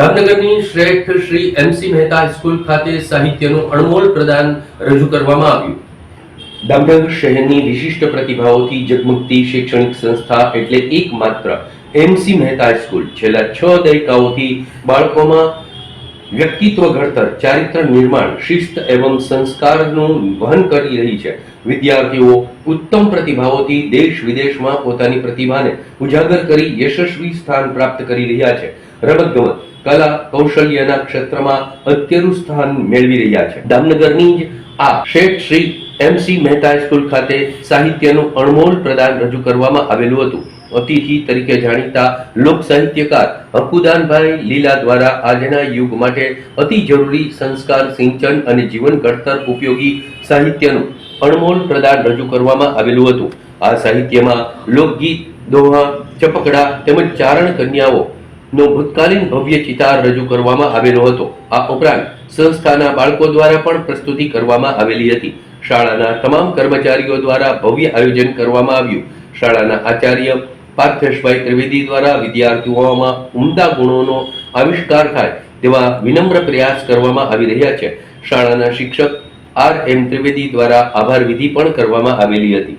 દામનગરની શ્રેષ્ઠ Shri MC Mehta school ખાતે સાહિત્યનું અણમોલ પ્રદાન રજૂ કરવામાં આવ્યું. દામનગર શહેરની વિશિષ્ટ પ્રતિભાઓથી જગમગતી શૈક્ષણિક સંસ્થા એટલે એકમાત્ર એમસી મહેતા સ્કૂલ. છેલ્લા છ દાયકાઓથી બાળકોમાં વ્યક્તિત્વ ઘડતર, ચારિત્ર નિર્માણ, શિસ્ત એવં સંસ્કારનું વહન કરી રહી છે. વિદ્યાર્થીઓ ઉત્તમ પ્રતિભાઓથી દેશ વિદેશમાં પોતાની પ્રતિભાને ઉજાગર કરી યશસ્વી સ્થાન પ્રાપ્ત કરી રહ્યા છે. રમતગમત, કલા, કૌશલ્યના ક્ષેત્રમાં અત્યરું સ્થાન મેળવી રહ્યા છે. દામનગરની જ આ શેઠ શ્રી એમસી મહેતા સ્કૂલ ખાતે સાહિત્યનું અણમોલ પ્રદાન રજૂ કરવામાં આવેલું હતું. અતિથિ તરીકે જાણીતા લોક સાહિત્યકાર હકુદાનભાઈ લીલા દ્વારા આજના યુગ માટે અતિ જરૂરી સંસ્કાર, સિંચન અને જીવન ઘડતર ઉપયોગી સાહિત્યનું અણમોલ પ્રદાન રજૂ કરવામાં આવેલું હતું. આ સાહિત્યમાં લોકગીત, દોહા, ચપકડા તેમજ ચારણ કન્યાઓ નો ભૂતકાલીન ભવ્ય ચિતાર રજૂ કરવામાં આવેલો હતો. આ ઉપરાંત સંસ્થાના બાળકો દ્વારા પણ પ્રસ્તુતિ કરવામાં આવેલી હતી. શાળાના તમામ કર્મચારીઓ દ્વારા ભવ્ય આયોજન કરવામાં આવ્યું. શાળાના આચાર્ય પાર્થેશભાઈ ત્રિવેદી દ્વારા વિદ્યાર્થીઓમાં ઉમદા ગુણોનો આવિષ્કાર થાય તેવા વિનમ્ર પ્રયાસ કરવામાં આવી રહ્યા છે. શાળાના શિક્ષક આર એમ ત્રિવેદી દ્વારા આભાર વિધિ પણ કરવામાં આવેલી હતી.